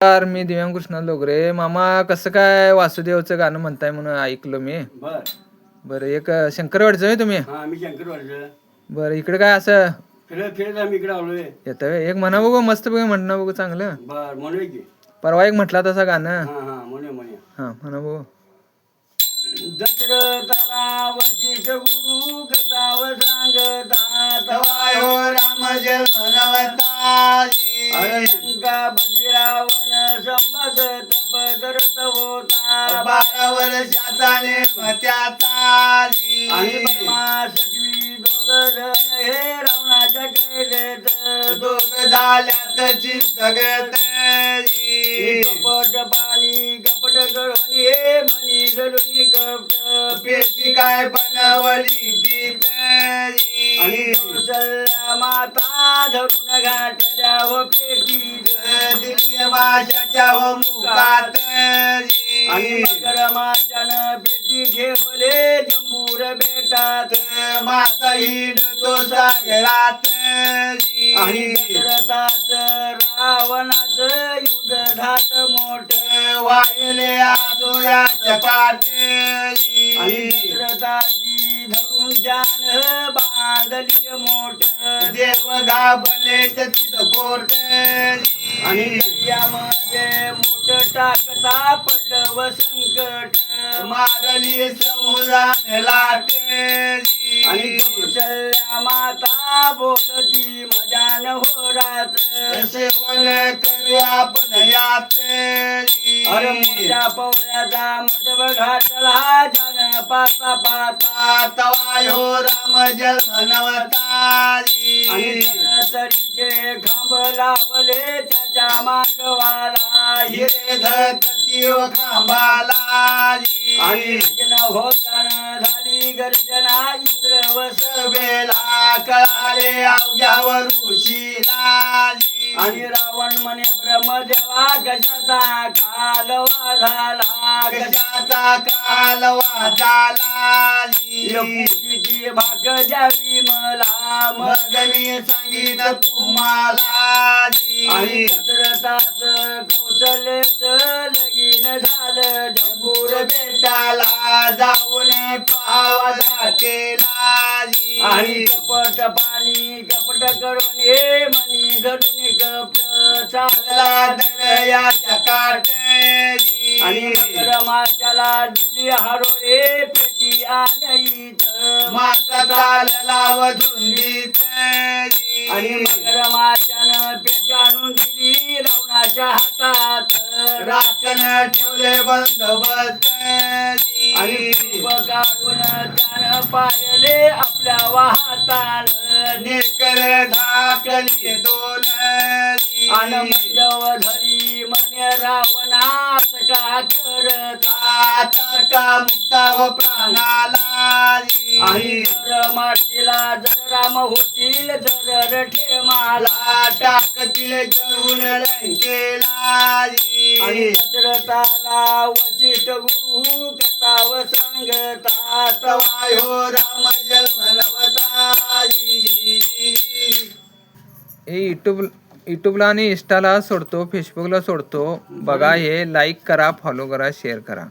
नमस्कार मी दिव्यांग कृष्णा लोगरे. मामा कसं काय वासुदेवचं गाणं म्हणताय म्हणून ऐकलं मी. बर. बरं एक शंकरवाडचं आहे तुम्ही? हा मी शंकर वाटचं बरं इकडे काय असं? फिरत फिरत आम्ही इकडे आलोय. येतं व्हय? एक म्हणा बघू मस्त बघू म्हणणं बघू चांगलं. बर म्हणूया की. परवा एक म्हटला तसा गाणं. हा हा म्हणूया म्हणूया. हा म्हणा बघू. दशरथाला वशिष्ठ गुरु कथाव सांगता तवायो राम जन्म लंका बदी रावण संबत तप करत होता. बारा वर्षाचा नेमत्याचारी आणि ब्रह्मा सटवी दोघ जण हे रावणाच्या कैदेत दोघ झाल्यात चित्तगतरी कपट पाणी कपट करून हे मनी घडून कपट. पेटी काय बनवली ती तरी. आणि कौशल्या माता धरून घातल्या व पेटी दिली माशाच्या व मुखात आणि माशानं पेटी ठेवले जंबूर बेटात. माता हिंडतो सागरात आणि दशरथाच रावणाचं युद्ध झालं मोठ. वाहिले आसुराच्या पाठी आणि दशरथाची धरून जान बांधली मोठ. देव घाबले तिथं कोट आणि यामध्ये मोठ टाकता पडलं व संकट. मारली समुद्राने लाटे. आणि कौशल्या माता बोलती मजान हो रात्र. सेवन करू आपण यात अरे मोठ्या पवळ्याचा मंडप घातला जान पाता पाता तवायो राम जन्म आणि नवतारी तरीचे खांब लावले त्याच्या मांडवाला हिरे धरती व खांबाला आणि लग्न होताना झाली गर्जना. इंद्र वस बेला कळाले अवघ्यावर ऋषीला आणि रावण म्हणे ब्रह्मदेवा कशाचा कालवा झाला? कशाचा कालवा झाला भाग द्यावी मला मग मी सांगीन तुम्हाला आणि कौशल्यच लगीन झालं. बेटाला जाऊन पावा जातेला आणि कपट पाणी कपट करून हे मनी धरून कपट चालला दर्याच्या काठी आणि मकर माशाला दिली हरोळे पेटी आणीत माता चालला वधुंडीत आणि मकर माशानं पेटी आणून दिली रावणाच्या हातात. राखण ठेवले बंदोबस्त काढून त्यानं पायले आपल्या वाहतान नेकर धाकली दोन आनंदव धरी म्हणे रावणास का करता? आता मुक्ता व प्राणाला आणि जर मातीला जर राम होतील जर ठेमाला मला टाकतील आणि दशरथाला वशिष्ठ गुरु कथा व सांगता तवायो राम हे युट्यूब युट्यूबला आणि इंस्टाला सोडतो फेसबुकला सोडतो. बघा हे लाईक करा फॉलो करा शेअर करा.